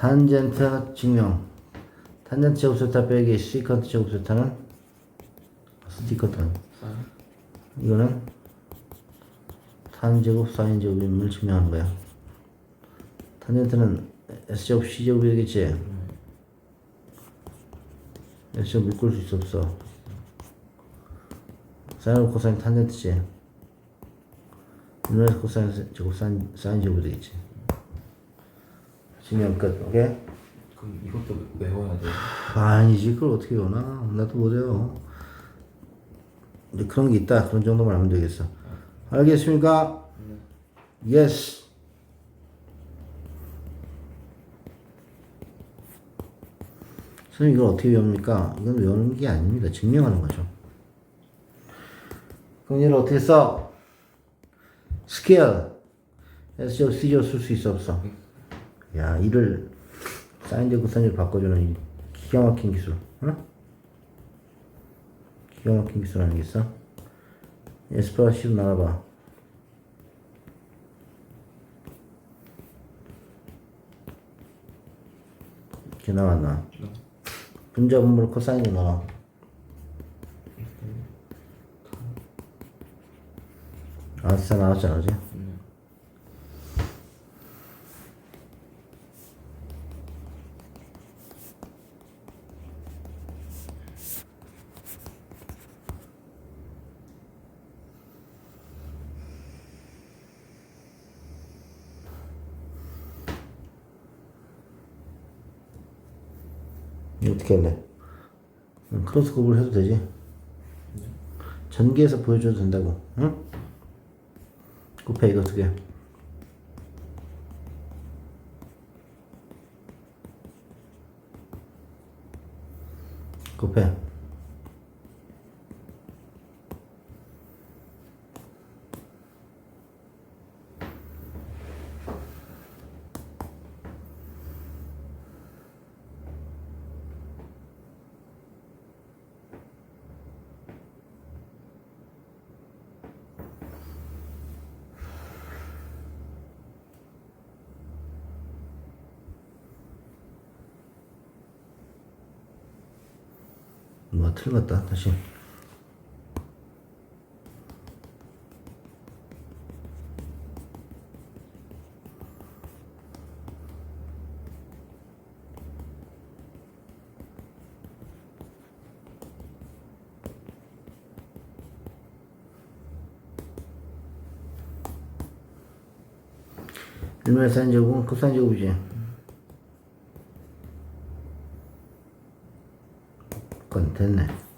탄젠트 증명. 탄젠트 제곱 세타 빼기 시컨트 제곱 세타는 스티커트. 이거는 탄 제곱 사인 제곱임을 증명하는 거야. 탄젠트는 S 제곱 C 제곱이 되겠지. S 제곱 묶을 수 있어 없어. 사인 코사인 탄젠트지. 인버스 코사인 제곱 사인 사인 제곱이 되겠지. 증명 끝. 오케이. 그럼 이것도 외워야 돼요. 아니지 그걸 어떻게 외우나 나도 못해요 이제 그런 게 있다 그런 정도만 하면 되겠어 알겠습니까? 예스 선생님 이걸 어떻게 외웁니까? 이건 외우는 게 아닙니다 증명하는 거죠 그럼 얘를 어떻게 써? 스케일 S조 C조 쓸수 있어 없어? 야 이를 사인제 코사인으로 바꿔주는 이 기가 막힌 기술, 어? 기가 막힌 기술 아니겠어? S 플러스 C로 나눠봐. 이렇게 나왔나? 분자 분모를 코사인으로 나와. 알았어, 나왔잖아, 그지? 이거 어떻게 할래? 응, 크로스 곱을 해도 되지? 전개해서 보여줘도 된다고, 응? 곱해, 이거 어떻게 해? 곱해. 뭐 틀렸다 다시. 일면의 사인 제곱은 코사인 제곱이지 그건 됐네